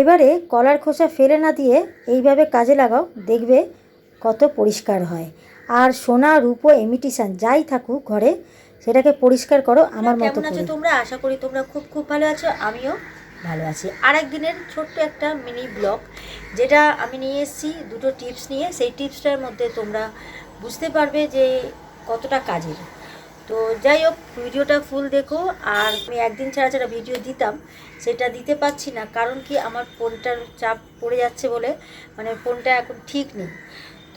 এবারে কলার খোসা ফেলে না দিয়ে এইভাবে কাজে লাগাও দেখবে কত পরিষ্কার হয়। আর সোনা রূপো এমিটিশান যাই থাকুক ঘরে সেটাকে পরিষ্কার করো আমার মতো কেমন আছো তোমরা? আশা করি তোমরা খুব খুব ভালো আছো আমিও ভালো আছি। আর একদিনের ছোট্ট একটা মিনি ব্লগ যেটা আমি নিয়ে এসেছি দুটো টিপস নিয়ে। সেই টিপসটার মধ্যে তোমরা বুঝতে পারবে যে কতটা কাজের। তো যাই হোক, ভিডিওটা ফুল দেখো। আর আমি একদিন ছাড়া ছাড়া ভিডিও দিতাম, সেটা দিতে পারছি না, কারণ কি আমার ফোনটার চাপ পড়ে যাচ্ছে বলে মানে ফোনটা এখন ঠিক নেই।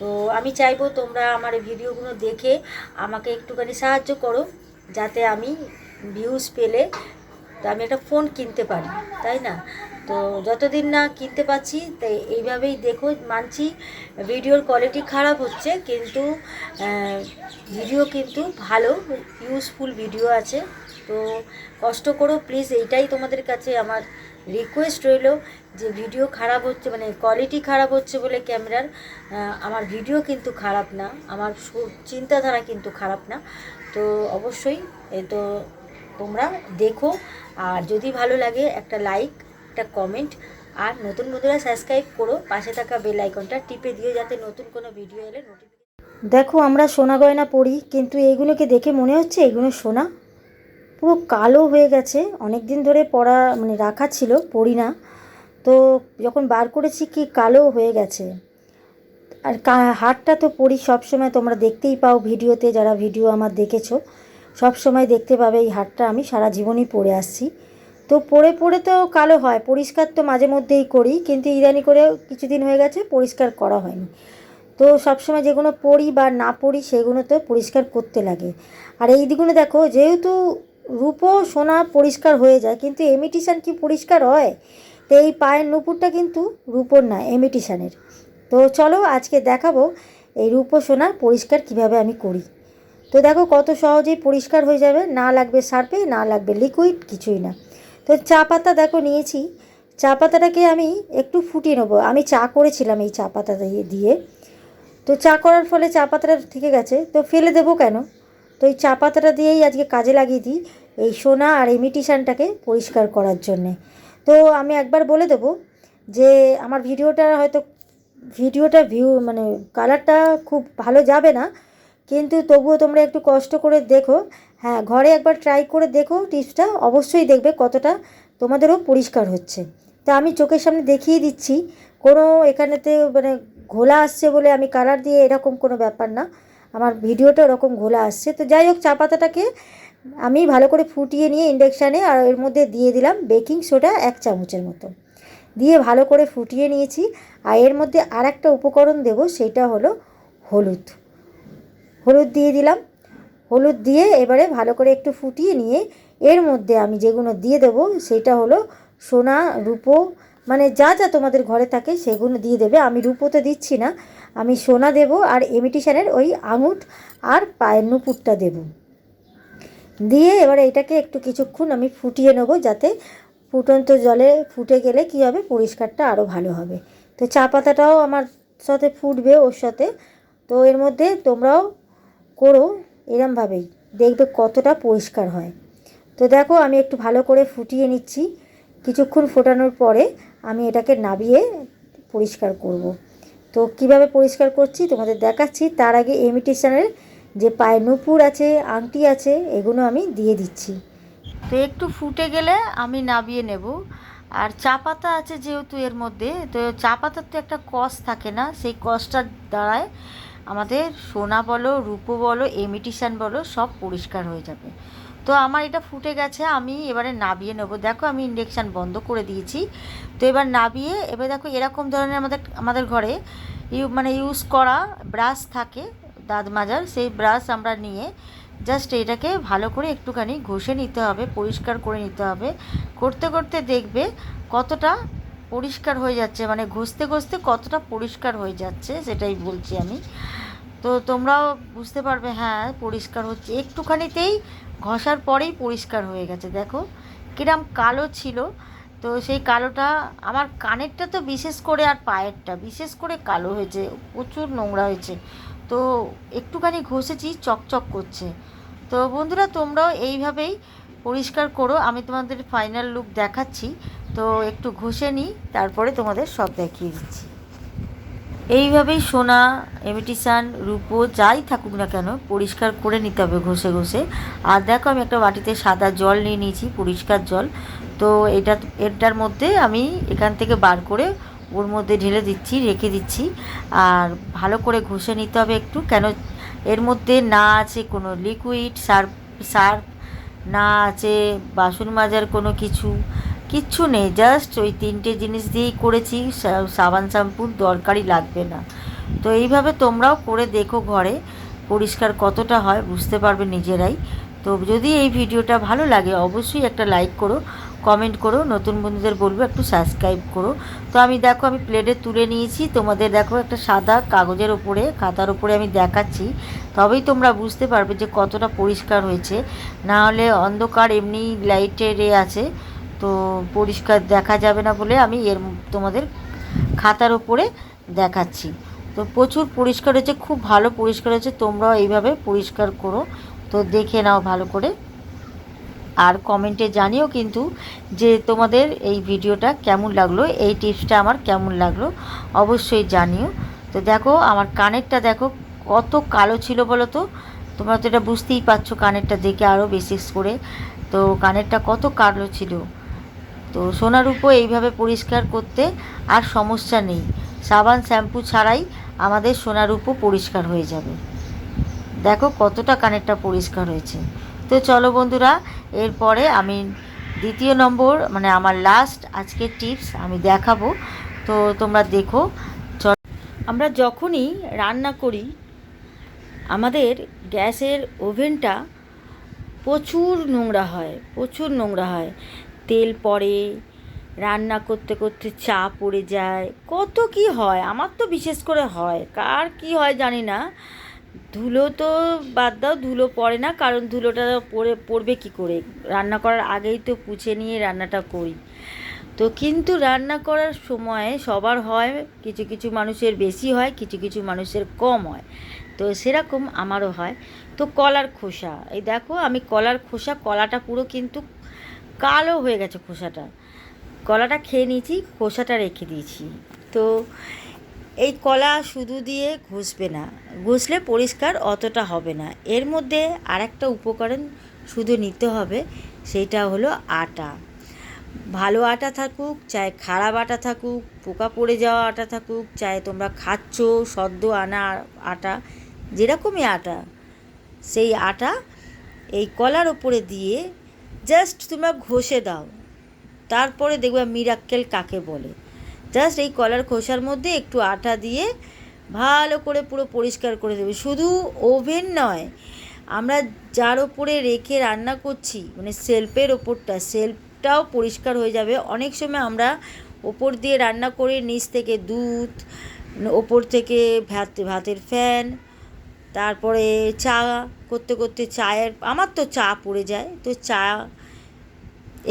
তো আমি চাইব তোমরা আমার ভিডিওগুলো দেখে আমাকে একটুখানি সাহায্য করো, যাতে আমি ভিউজ পেলে তো আমি একটা ফোন কিনতে পারি, তাই না? তো যতদিন না কিনতে পারছি, তাই এইভাবেই দেখো, মানছি ভিডিওর কোয়ালিটি খারাপ হচ্ছে, কিন্তু ভিডিও কিন্তু ভালো ইউজফুল ভিডিও আছে। তো কষ্ট করো প্লিজ এইটাই তোমাদের কাছে আমার রিকোয়েস্ট রইল যে ভিডিও খারাপ হচ্ছে মানে কোয়ালিটি খারাপ হচ্ছে বলে ক্যামেরার আমার ভিডিও কিন্তু খারাপ না, আমার চিন্তাধারা কিন্তু খারাপ না। তো অবশ্যই তো তোমরা দেখো। আর যদি ভালো লাগে, একটা লাইক একটা কমেন্ট আর নতুন বন্ধুরা সাবস্ক্রাইব করো। পাশে থাকা বেল আইকনটা টিপে দিও যাতে নতুন কোনো ভিডিও এলে দেখো, আমরা সোনা গয়না পরি, কিন্তু এইগুলোকে দেখে মনে হচ্ছে এগুলো সোনা। পুরো কালো হয়ে গেছে। অনেক দিন ধরে পরা মানে রাখা ছিল, পরি না। তো যখন বার করেছি, কি কালো হয়ে গেছে। আর হারটা তো পরি সবসময় তোমরা দেখতেই পাও ভিডিওতে, যারা ভিডিও আমার দেখেছ। সব সময় দেখতে পাবে এই হারটা আমি সারা জীবনই পরে আসছি। তো পরে পরে তো কালো হয়। পরিষ্কার তো মাঝে মধ্যেই করি, কিন্তু ইদানি করে কিছুদিন হয়ে গেছে, পরিষ্কার করা হয়নি। তো সবসময় যেগুলো পড়ি বা না পড়ি, সেগুলো তো পরিষ্কার করতে লাগে। আর এই দিকগুলো দেখো, যেহেতু রূপো সোনা পরিষ্কার হয়ে যায়, কিন্তু এমিটিশান কি পরিষ্কার হয়? তো এই পায়ের নুপুরটা কিন্তু রূপোর না এমিটিশানের। তো চলো আজকে দেখাবো এই রূপো সোনা পরিষ্কার কীভাবে আমি করি। তো দেখো কত সহজেই পরিষ্কার হয়ে যাবে। না লাগবে সার্ফে, না লাগবে লিকুইড কিছুই না। তো চা পাতা দেখো নিয়েছি। চা পাতাটাকে আমি একটু ফুটিয়ে নেব। আমি চা করেছিলাম এই চা পাতা দিয়ে তো চা করার ফলে চা পাতাটা থেকে গেছে। তো ফেলে দেবো কেন? তো এই চা পাতাটা দিয়েই আজকে কাজে লাগিয়ে দিই এই সোনা আর ইমিটেশনটাকে পরিষ্কার করার জন্যে। তো আমি একবার বলে দেবো যে আমার ভিডিওটা হয়তো ভিডিওটা ভিউ মানে কালারটা খুব ভালো যাবে না। কিন্তু তবুও তোমরা একটু কষ্ট করে দেখো। হ্যাঁ ঘরে একবার ট্রাই করে দেখো টিপসটা অবশ্যই দেখবে কতটা তোমাদেরও পরিষ্কার হচ্ছে। তা আমি চোখের সামনে দেখিয়ে দিচ্ছি। কোনো এখানেতে মানে ঘোলা আসছে বলে আমি কালার দিয়ে এরকম কোনো ব্যাপার না। আমার ভিডিওটা ওরকম ঘোলা আসছে। তো যাই হোক, চা পাতাটাকে আমি ভালো করে ফুটিয়ে নিয়ে ইন্ডাকশানে আর এর মধ্যে দিয়ে দিলাম বেকিং সোডা এক চামচের মতো। দিয়ে ভালো করে ফুটিয়ে নিয়েছি। আর এর মধ্যে আর একটা উপকরণ দেবো, সেটা হলো হলুদ। হলুদ দিয়ে দিলাম। হলুদ দিয়ে এবারে ভালো করে একটু ফুটিয়ে নিয়ে এর মধ্যে আমি যেগুলো দিয়ে দেবো সেটা হলো সোনা, রূপো মানে যা যা তোমাদের ঘরে থাকে সেগুলো দিয়ে দেবে। আমি রূপোতে দিচ্ছি না, আমি সোনা দেব আর এমিটিশানের ওই আঙুট আর পায়ের নুপুরটা দেব। দিয়ে এবারে এটাকে একটু কিছুক্ষণ আমি ফুটিয়ে নেব যাতে ফুটন্ত জলে ফুটে গেলে কী হবে, পরিষ্কারটা আরও ভালো হবে। তো চা পাতাটাও আমার সাথে ফুটবে ওর সাথে। তো এর মধ্যে তোমরাও করো এরমভাবেই। দেখবে কতটা পরিষ্কার হয়। তো দেখো, আমি একটু ভালো করে ফুটিয়ে নিচ্ছি। কিছুক্ষণ ফোটানোর পরে আমি এটাকে নাবিয়ে পরিষ্কার করব। তো কীভাবে পরিষ্কার করছি তোমাদের দেখাচ্ছি। তার আগে ইমিটেশনের যে পায়ে নুপুর আছে, আংটি আছে, এগুলো আমি দিয়ে দিচ্ছি। তো একটু ফুটে গেলে আমি নাবিয়ে নেব। আর চা পাতা আছে যেহেতু এর মধ্যে, তো চা পাতার তো একটা কষ থাকে না, সেই কষটার দ্বারায় আমাদের সোনা বলো, রূপো বলো, এমিটিশান বলো, সব পরিষ্কার হয়ে যাবে। তো আমার এটা ফুটে গেছে, আমি এবারে নাবিয়ে নেব। দেখো, আমি ইন্ডাকশান বন্ধ করে দিয়েছি। তো এবার নাবিয়ে, এবার দেখো, এরকম ধরনের আমাদের আমাদের ঘরে ইউ মানে ইউজ করা ব্রাশ থাকে, দাঁত মাজার, সেই ব্রাশ আমরা নিয়ে জাস্ট এটাকে ভালো করে একটুখানি ঘষে নিতে হবে, পরিষ্কার করে নিতে হবে। করতে করতে দেখবে কতটা পরিষ্কার হয়ে যাচ্ছে মানে ঘষতে ঘষতে কতটা পরিষ্কার হয়ে যাচ্ছে সেটাই বলছি আমি। তো তোমরাও বুঝতে পারবে হ্যাঁ পরিষ্কার হচ্ছে। একটুখানিতেই ঘষার পরেই পরিষ্কার হয়ে গেছে, দেখো। কিরম কালো ছিল। তো সেই কালোটা, আমার কানেরটা তো বিশেষ করে আর পায়েরটা, বিশেষ করে কালো হয়েছে, প্রচুর নোংরা হয়েছে। তো একটুখানি ঘষেছি, চকচক করছে। তো বন্ধুরা, তোমরাও এইভাবেই পরিষ্কার করো। আমি তোমাদের ফাইনাল লুক দেখাচ্ছি। তো একটু ঘষে নিই, তারপরে তোমাদের সব দেখিয়ে দিচ্ছি। এইভাবেই সোনা, এমিটিসান, রূপো, যাই থাকুক না কেন, পরিষ্কার করে নিতে হবে ঘষে ঘষে। আর দেখো, আমি একটা বাটিতে সাদা জল নিয়ে নিয়েছি, পরিষ্কার জল। তো এটা, এটার মধ্যে আমি এখান থেকে বার করে ওর মধ্যে ঢেলে দিচ্ছি, রেখে দিচ্ছি। আর ভালো করে ঘষে নিতে হবে একটু, কেন এর মধ্যে না আছে কোনো লিকুইড সার্ফ সার্ফ না আছে বাসন মাজার কোনো কিছু। কিচ্ছু নেই জাস্ট ওই তিনটে জিনিস দিয়েই করেছি সাবান শ্যাম্পুর দরকারই লাগবে না। তো এইভাবে তোমরাও করে দেখো ঘরে, পরিষ্কার কতটা হয়, বুঝতে পারবে নিজেরাই। তো যদি এই ভিডিওটা ভালো লাগে, অবশ্যই একটা লাইক করো কমেন্ট করো, নতুন বন্ধুদের বলব একটু সাবস্ক্রাইব করো। তো আমি দেখো, আমি প্লেটে তুলে নিয়েছি, তোমাদের দেখো একটা সাদা কাগজের ওপরে, খাতার ওপরে আমি দেখাচ্ছি। তবেই তোমরা বুঝতে পারবে যে কতটা পরিষ্কার হয়েছে। না হলে অন্ধকার এমনি লাইটের এ আছে। তো পরিষ্কার দেখা যাবে না বলে আমি এর তোমাদের খাতার ওপরে দেখাচ্ছি। তো প্রচুর পরিষ্কার হয়েছে, খুব ভালো পরিষ্কার হয়েছে, তোমরাও এইভাবে পরিষ্কার করো। তো দেখে নাও ভালো করে। আর কমেন্টে জানিও কিন্তু যে তোমাদের এই ভিডিওটা কেমন লাগল, এই টিপসটা আমার কেমন লাগল, অবশ্যই জানিও। তো দেখো, আমার কানেরটা দেখো, কত কালো ছিল বলো তো? তোমরা তো এটা বুঝতেই পারছ কানেরটা দেখে আরও বিশেষ করে। তো কানেরটা কত কালো ছিল? তো সোনার উপর এইভাবে পরিষ্কার করতে আর সমস্যা নেই। সাবান, শ্যাম্পু ছাড়াই আমাদের সোনার উপর পরিষ্কার হয়ে যাবে। দেখো কতটা কানেরটা পরিষ্কার হয়েছে। তো চলো বন্ধুরা, এরপরে আমি দ্বিতীয় নম্বর মানে আমার লাস্ট আজকের টিপস আমি দেখাবো। তো তোমরা দেখো আমরা যখনই রান্না করি, আমাদের গ্যাসের ওভেনটা প্রচুর নোংরা হয়, প্রচুর নোংরা হয়। তেল পড়ে, রান্না করতে করতে চা পড়ে যায়। কত কি হয়? আমার তো বিশেষ করে হয়। কার কি হয় জানি না। ধুলো তো বাদ দাও, ধুলো পড়ে না, কারণ ধুলোটা পড়ে, পড়বে কি করে? রান্না করার আগেই তো পুছে নিয়ে রান্নাটা করি। তো কিন্তু রান্না করার সময় সবার হয়, কিছু কিছু মানুষের বেশি হয়, কিছু কিছু মানুষের কম হয়। তো সেরকম আমারও হয়। তো কলার খোসা, এই দেখো আমি কলার খোসা, কলাটা পুরো কিন্তু কালো হয়ে গেছে খোসাটা। কলাটা খেয়ে নিয়েছি, খোসাটা রেখে দিয়েছি। তো এই কলা শুধু দিয়ে ঘষবে না, ঘষলে পরিষ্কার অতটা হবে না। এর মধ্যে আর একটা উপকরণ শুধু নিতে হবে, সেটা হলো আটা। ভালো আটা থাকুক চাই খারাপ আটা থাকুক, পোকা পড়ে যাওয়া আটা থাকুক চাই তোমরা খাচ্ছ, সদ্য আনা আটা, যেরকমই আটা, সেই আটা এই কলার ওপরে দিয়ে জাস্ট তোমরা ঘষে দাও। তারপরে দেখবে মিরাক্কেল কাকে বলে। জাস্ট এই কলার খোসার মধ্যে একটু আটা দিয়ে ভালো করে পুরো পরিষ্কার করে দেবে। শুধু ওভেন নয়, আমরা যার ওপরে রেখে রান্না করছি মানে সেলফের ওপরটা সেলফটাও পরিষ্কার হয়ে যাবে। অনেক সময় আমরা ওপর দিয়ে রান্না করে নিচ থেকে দুধ, ওপর থেকে ভাত, ভাতের ফ্যান, তারপরে চা, করতে করতে চায়ের, আমার তো চা পড়ে যায়। তো চা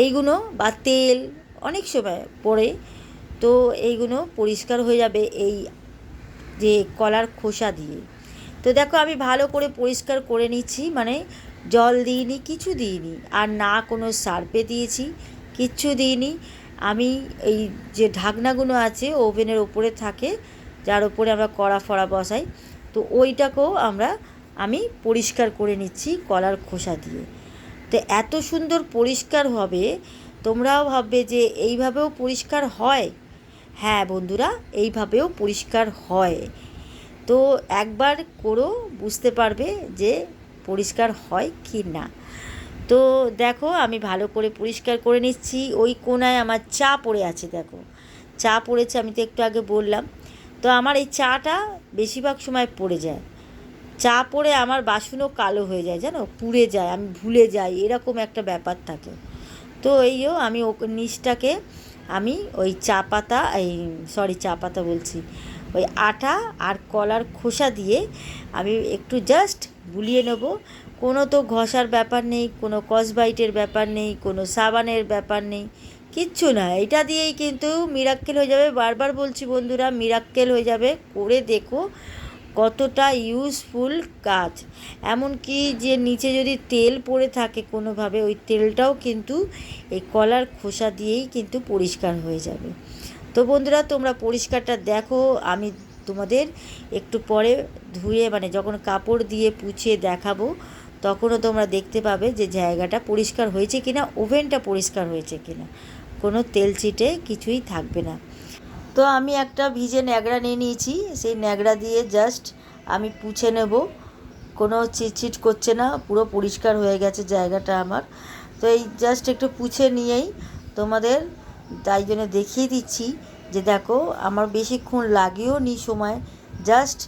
এইগুলো বা তেল অনেক সময় পড়ে, তো এইগুলো পরিষ্কার হয়ে যাবে এই যে কলার খোসা দিয়ে। তো দেখো আমি ভালো করে পরিষ্কার করে নিচ্ছি মানে জল দিইনি, কিছু দিইনি, আর না কোনো সার্পে দিয়েছি, কিচ্ছু দিইনি। আমি এই যে ঢাকনাগুলো আছে ওভেনের ওপরে থাকে, যার ওপরে আমরা কড়া ফড়া বসাই, তো ওইটাকেও আমরা, আমি পরিষ্কার করে নিচ্ছি কলার খোসা দিয়ে। তো এত সুন্দর পরিষ্কার হবে, তোমরাও ভাববে যে এইভাবেও পরিষ্কার হয়। হ্যাঁ বন্ধুরা, এইভাবেও পরিষ্কার হয়। তো একবার করো, বুঝতে পারবে যে পরিষ্কার হয় কি না। তো দেখো, আমি ভালো করে পরিষ্কার করে নিচ্ছি। ওই কোনায় আমার চা পড়ে আছে, দেখো। চা পড়েছে আমি তো একটু আগে বললাম। তো আমার এই চাটা বেশিরভাগ সময় পড়ে যায়। চা পড়ে আমার বাসনও কালো হয়ে যায়, জানো? পুড়ে যায়, আমি ভুলে যাই, এরকম একটা ব্যাপার থাকে। তো এইও আমি ও নিচটাকে আমি ওই চা পাতা, এই সরি, চা পাতা বলছি, ওই আটা আর কলার খোসা দিয়ে আমি একটু জাস্ট বুলিয়ে নেব। কোনো তো ঘষার ব্যাপার নেই, কোনো কসবাইটের ব্যাপার নেই, কোনো সাবানের ব্যাপার নেই, কিচ্ছু না। এটা দিয়েই কিন্তু মিরাক্কেল হয়ে যাবে। বারবার বলছি বন্ধুরা মিরাক্কেল হয়ে যাবে। করে দেখো। কতটা ইউজফুল কাজ। এমনকি যে নিচে যদি তেল পড়ে থাকে কোনোভাবে, ওই তেলটাও কিন্তু এই কলার খোসা দিয়েই কিন্তু পরিষ্কার হয়ে যাবে। তো বন্ধুরা, তোমরা পরিষ্কারটা দেখো, আমি তোমাদের একটু পরে ধুয়ে মানে যখন কাপড় দিয়ে পুছিয়ে দেখাবো, তখনও তোমরা দেখতে পাবে যে জায়গাটা পরিষ্কার হয়েছে কিনা, ওভেনটা পরিষ্কার হয়েছে কিনা। কোনো তেল ছিটে কিছুই থাকবে না। তো আমি একটা ভিজে ন্যাকড়া নিয়ে নিয়েছি। সেই ন্যাকড়া দিয়ে জাস্ট আমি পুছে নেব। কোনো চিটচিট করছে না, পুরো পরিষ্কার হয়ে গেছে জায়গাটা আমার। তো এই জাস্ট একটু পুছে নিয়েই তোমাদের তাই জন্য দেখিয়ে দিচ্ছি যে দেখো, আমার বেশিক্ষণ লাগেও নি সময়। জাস্ট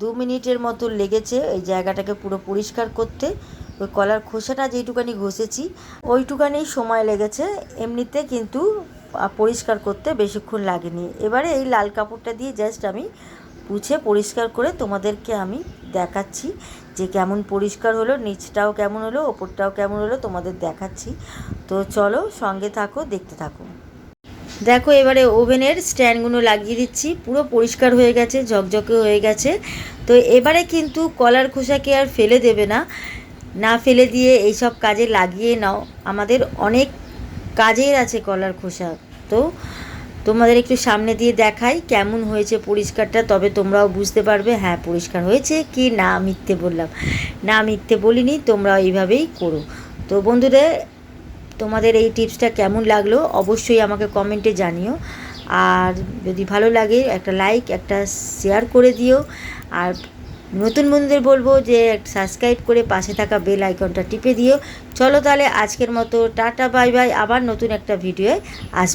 দু মিনিটের মতো লেগেছে এই জায়গাটাকে পুরো পরিষ্কার করতে। ওই কলার খোসাটা যেইটুকানি ঘষেছি, ওইটুকানি সময় লেগেছে। এমনিতে কিন্তু পরিষ্কার করতে বেশিক্ষণ লাগেনি। এবারে এই লাল কাপড়টা দিয়ে জাস্ট আমি পুছে পরিষ্কার করে তোমাদেরকে আমি দেখাচ্ছি যে কেমন পরিষ্কার হলো, নিচটাও কেমন হলো, ওপরটাও কেমন হলো, তোমাদের দেখাচ্ছি। তো চলো সঙ্গে থাকো, দেখতে থাকো। দেখো এবারে ওভেনের স্ট্যান্ডগুলো লাগিয়ে দিচ্ছি, পুরো পরিষ্কার হয়ে গেছে, ঝকঝকে হয়ে গেছে। তো এবারে কিন্তু কলার খোসাকে আর ফেলে দেবে না। না ফেলে দিয়ে এইসব কাজে লাগিয়ে নাও। আমাদের অনেক কাজের আছে কলার খোসা। তো তোমাদের একটু সামনে দিয়ে দেখাই কেমন হয়েছে পরিষ্কারটা, তবে তোমরাও বুঝতে পারবে হ্যাঁ পরিষ্কার হয়েছে কি না মিথ্যে বললাম। না মিথ্যে বলিনি, তোমরাও এইভাবেই করো। তো বন্ধুরা, তোমাদের এই টিপসটা কেমন লাগল অবশ্যই আমাকে কমেন্টে জানিও। আর যদি ভালো লাগে, একটা লাইক, একটা শেয়ার করে দিও। আর নতুন বন্ধুদের বলব যে, সাবস্ক্রাইব করে পাশে থাকা বেল আইকনটা টিপে দিও। চলো তাহলে আজকের মতো, টাটা, বাই বাই, আবার নতুন একটা ভিডিওয়ে আস